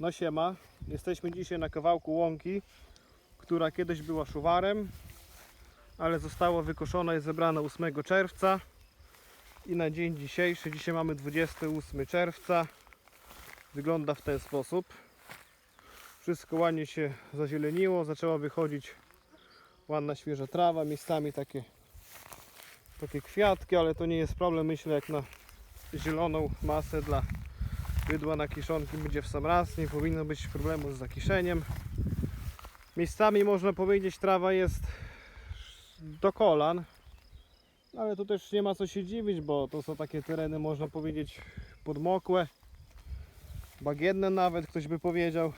No siema, jesteśmy dzisiaj na kawałku łąki, która kiedyś była szuwarem, ale została wykoszona i zebrana 8 czerwca. I na dzień dzisiejszy, dzisiaj mamy 28 czerwca, wygląda w ten sposób. Wszystko ładnie się zazieleniło, zaczęła wychodzić ładna świeża trawa, miejscami takie, takie kwiatki, ale to nie jest problem, myślę, jak na zieloną masę dla bydła na kiszonki będzie w sam raz, nie powinno być problemu z zakiszeniem. Miejscami można powiedzieć trawa jest do kolan, ale tu też nie ma co się dziwić, bo to są takie tereny można powiedzieć podmokłe, bagienne nawet ktoś by powiedział.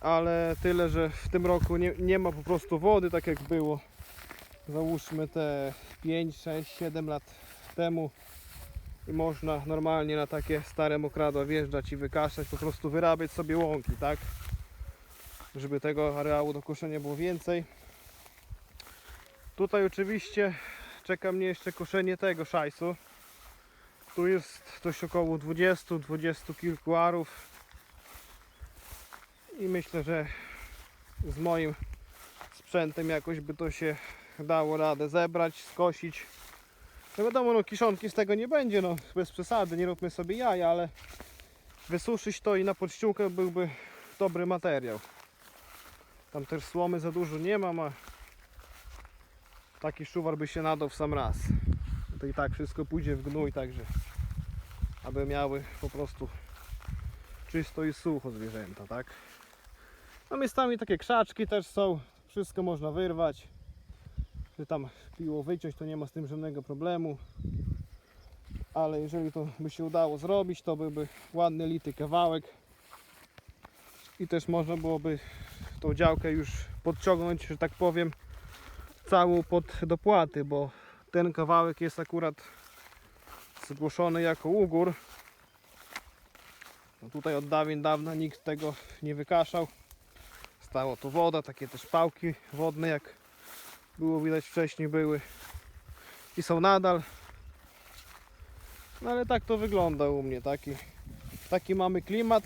Ale tyle, że w tym roku nie, nie ma po prostu wody tak jak było załóżmy te 5, 6, 7 lat temu i można normalnie na takie stare mokradła wjeżdżać i wykaszać, po prostu wyrabiać sobie łąki, tak? Żeby tego areału do koszenia było więcej. Tutaj oczywiście czeka mnie jeszcze koszenie tego szajsu. Tu jest coś około 20, 20 kilku arów. I myślę, że z moim sprzętem jakoś by to się dało radę zebrać, skosić. No wiadomo, no kiszonki z tego nie będzie, no bez przesady, nie róbmy sobie jaja, ale wysuszyć to i na podściółkę byłby dobry materiał. Tam też słomy za dużo nie mam, a taki szuwar by się nadał w sam raz. To i tak wszystko pójdzie w gnój, także aby miały po prostu czysto i sucho zwierzęta, tak? No miejscami takie krzaczki też są, wszystko można wyrwać. Tam piło wyciąć, to nie ma z tym żadnego problemu. Ale jeżeli to by się udało zrobić, to byłby ładny, lity kawałek. I też można byłoby tą działkę już podciągnąć, że tak powiem, całą pod dopłaty, bo ten kawałek jest akurat zgłoszony jako ugór. No tutaj od dawien dawna nikt tego nie wykaszał. Stało tu woda, takie też pałki wodne jak było widać wcześniej były i są nadal. No ale tak to wygląda u mnie. Taki, taki mamy klimat,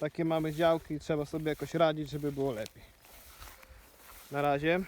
takie mamy działki i trzeba sobie jakoś radzić, żeby było lepiej. Na razie.